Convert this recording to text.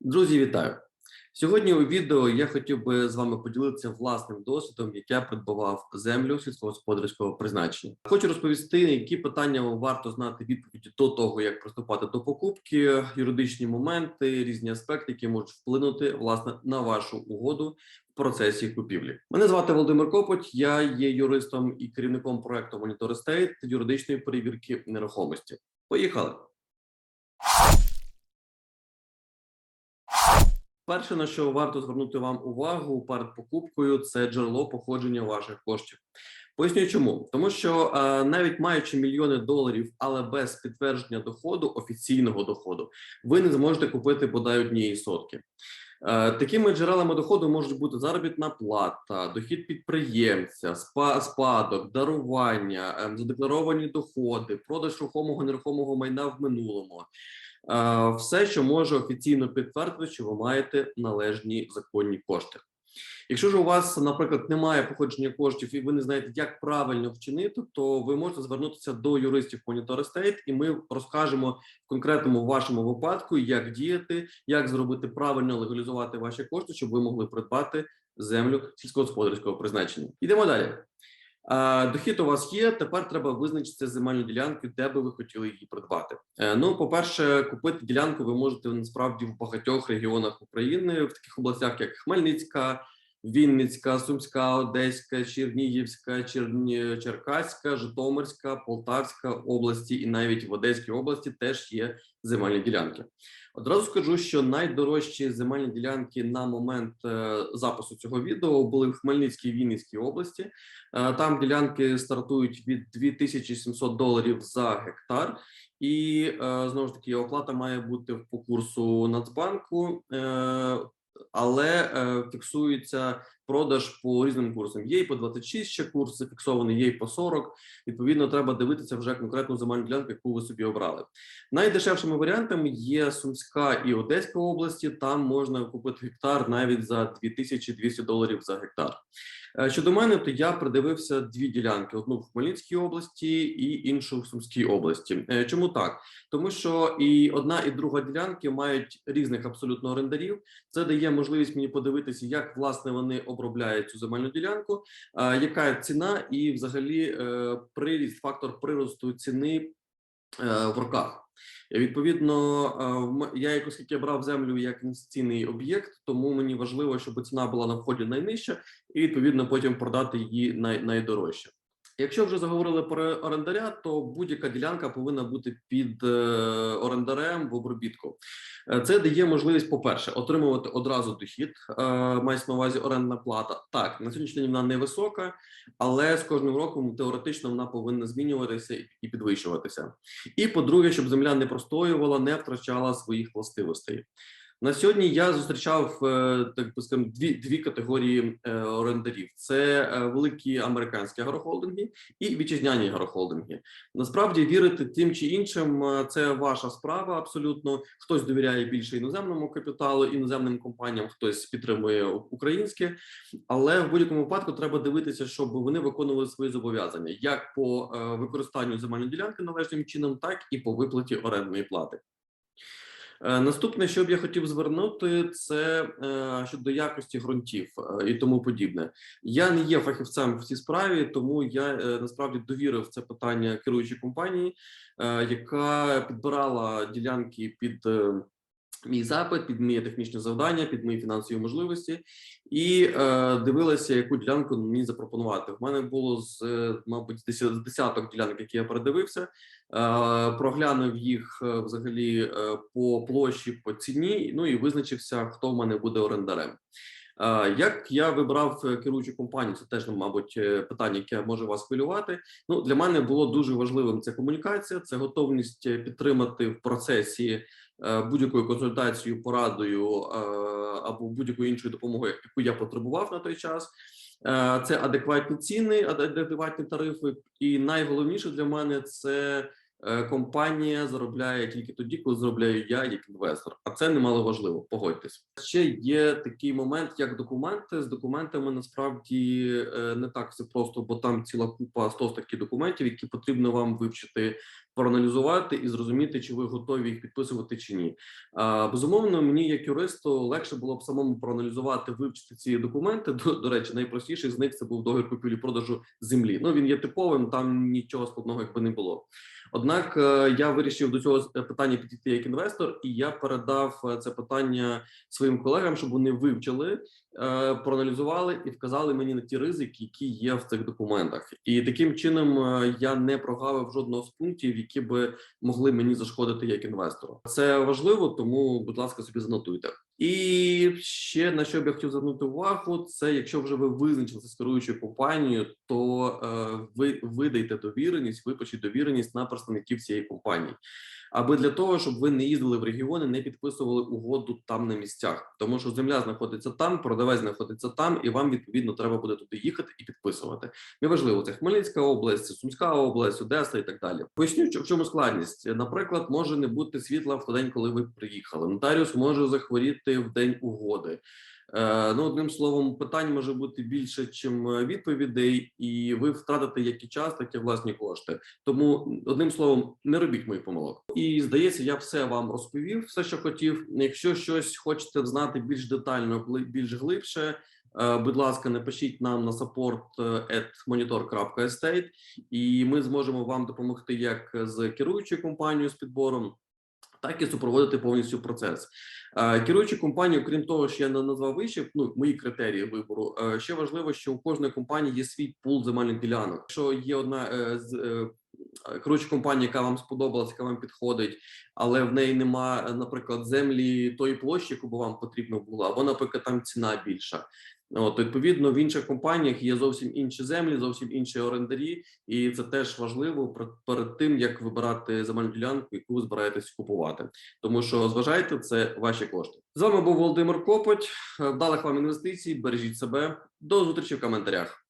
Друзі, вітаю! Сьогодні у відео я хотів би з вами поділитися власним досвідом, як я придбавав землю сільськогосподарського призначення. Хочу розповісти, які питання вам варто знати відповіді до того, як приступати до покупки, юридичні моменти, різні аспекти, які можуть вплинути власне на вашу угоду в процесі купівлі. Мене звати Володимир Копоть. Я є юристом і керівником проекту Estate юридичної перевірки нерухомості. Поїхали! Перше, на що варто звернути вам увагу перед покупкою, це джерело походження ваших коштів. Поясню, чому тому, що е, навіть маючи мільйони доларів, але без підтвердження доходу, офіційного доходу, ви не зможете купити бодай однієї сотки. Е, Такими джерелами доходу можуть бути заробітна плата, дохід підприємця, спа- спадок, дарування, е, задекларовані доходи, продаж рухомого нерухомого майна в минулому. Е, Все, що може офіційно підтвердити, що ви маєте належні законні кошти. Якщо ж у вас, наприклад, немає походження коштів і ви не знаєте, як правильно вчинити, то ви можете звернутися до юристів Monitor Estate, і ми розкажемо в конкретному вашому випадку, як діяти, як зробити правильно легалізувати ваші кошти, щоб ви могли придбати землю сільськогосподарського призначення. Йдемо далі. Дохід у вас є. Тепер треба визначити земельну ділянку, де би ви хотіли її придбати. Е, Ну, по-перше, купити ділянку ви можете насправді в багатьох регіонах України, в таких областях, як Хмельницька, Вінницька, Сумська, Одеська, Чернігівська, Черні... Черкаська, Житомирська, Полтавська області і навіть в Одеській області теж є земельні ділянки. Одразу скажу, що найдорожчі земельні ділянки на момент е, запису цього відео були в Хмельницькій Вінницькій області. Е, Там ділянки стартують від 2700 доларів за гектар, і е, знову ж таки оплата має бути по курсу Нацбанку, але е, фіксується продаж по різним курсам. Є і по 26 ще курс зафіксований, є і по 40. Відповідно, треба дивитися вже конкретну земельну ділянку, яку ви собі обрали. Найдешевшими варіантами є Сумська і Одеська області. Там можна купити гектар навіть за 2200 доларів за гектар. Е, Щодо мене, то я придивився дві ділянки: одну в Хмельницькій області і іншу в Сумській області. Е, Чому так? Тому що і одна, і друга ділянки мають різних абсолютно орендарів. Це дає можливість мені подивитися, як власне вони обробляють цю земельну ділянку, яка ціна, і взагалі е, приріст, фактор приросту ціни е, в роках. Відповідно, е, я оскільки брав землю як інвестиційний об'єкт, тому мені важливо, щоб ціна була на вході найнижча, і відповідно потім продати її най, найдорожче. Якщо вже заговорили про орендаря, то будь-яка ділянка повинна бути під е, орендарем в обробітку. Е, Це дає можливість, по-перше, отримувати одразу дохід, е, мається на увазі орендна плата. Так, на сьогоднішній день вона невисока, але з кожним роком теоретично вона повинна змінюватися і- і підвищуватися. І по-друге, щоб земля не простоювала, не втрачала своїх властивостей. На сьогодні я зустрічав е, так би скажемо, дві дві категорії е, орендарів: це е, великі американські агрохолдинги і вітчизняні агрохолдинги. Насправді вірити тим чи іншим це ваша справа. Абсолютно хтось довіряє більше іноземному капіталу, іноземним компаніям, хтось підтримує українське, але в будь-якому випадку треба дивитися, щоб вони виконували свої зобов'язання як по використанню земельної ділянки належним чином, так і по виплаті орендної плати. Е, Наступне, що б я хотів звернути, це е, щодо якості ґрунтів е, і тому подібне. Я не є фахівцем в цій справі, тому я насправді довірив це питання керуючій компанії, яка підбирала ділянки під. Мій запит під моє технічне завдання, під мої фінансові можливості, і е, дивилася, яку ділянку мені запропонувати. В мене було з е, мабуть десяток ділянок, які я передивився. Е, проглянув їх е, взагалі е, по площі, по ціні. Ну і визначився, хто в мене буде орендарем. Як я вибрав керуючу компанію, це теж, ну, мабуть, питання, яке може вас хвилювати. Ну для мене було дуже важливим це комунікація, це готовність підтримати в процесі будь-якою консультацією, порадою е, або будь-якою іншою допомогою, яку я потребував на той час. Е, Це адекватні ціни, ад- адекватні тарифи, і найголовніше для мене це е, компанія заробляє тільки тоді, коли заробляю я як інвестор. А це немало важливо. Погодьтесь. Ще є такий момент, як документи. З документами насправді е, не так все просто, бо там ціла купа 100 таких документів, які потрібно вам вивчити. Проаналізувати і зрозуміти, чи ви готові їх підписувати чи ні. Безумовно, мені як юристу легше було б самому проаналізувати, вивчити ці документи. До, до речі, найпростіший з них це був договір купівлі-продажу землі. Ну він є типовим, там нічого складного якби не було. Однак е, я вирішив до цього е, питання підійти як інвестор, і я передав е, це питання своїм колегам, щоб вони вивчили, проаналізували і вказали мені на ті ризики, які є в цих документах. І таким чином е, я не прогавив жодного з пунктів, які би могли мені зашкодити як інвестору. Це важливо, тому, будь ласка, собі занотуйте. І ще на що б я хотів звернути увагу, це якщо вже ви визначилися з керуючою компанією, то е, ви видайте довіреність, випишіть довіреність на представників цієї компанії. Аби для того, щоб ви не їздили в регіони, не підписували угоду там на місцях, тому що земля знаходиться там, продавець знаходиться там, і вам відповідно треба буде туди їхати і підписувати. Неважливо, це Хмельницька область, це Сумська область, Одеса і так далі. Поясню, в чому складність. Наприклад, може не бути світла в той день, коли ви приїхали. Нотаріус може захворіти в день угоди. Е, ну, одним словом, питань може бути більше, чим відповідей, і ви втратите як і час, так і власні кошти. Тому, одним словом, не робіть моїх помилок. І здається, я все вам розповів, все, що хотів. Якщо щось хочете знати більш детально, більш глибше. е, Будь ласка, напишіть нам на support е, і ми зможемо вам допомогти як з керуючою компанією з підбором, так і супроводити повністю процес. Е, Керуючі компанії, окрім того, що я не назвав вище, ну мої критерії вибору. е, Ще важливо, що у кожної компанії є свій пул земельних ділянок. Якщо є одна е, з е, керуюча компанія, яка вам сподобалась, яка вам підходить, але в неї нема, наприклад, землі тої площі, яку би вам потрібно було, або, наприклад, там ціна більша. От відповідно в інших компаніях є зовсім інші землі, зовсім інші орендарі, і це теж важливо перед тим як вибирати земельну ділянку, яку ви збираєтесь купувати. Тому що зважайте, це ваші кошти. З вами був Володимир Копоть. Вдалих вам інвестицій. Бережіть себе. До зустрічі в коментарях.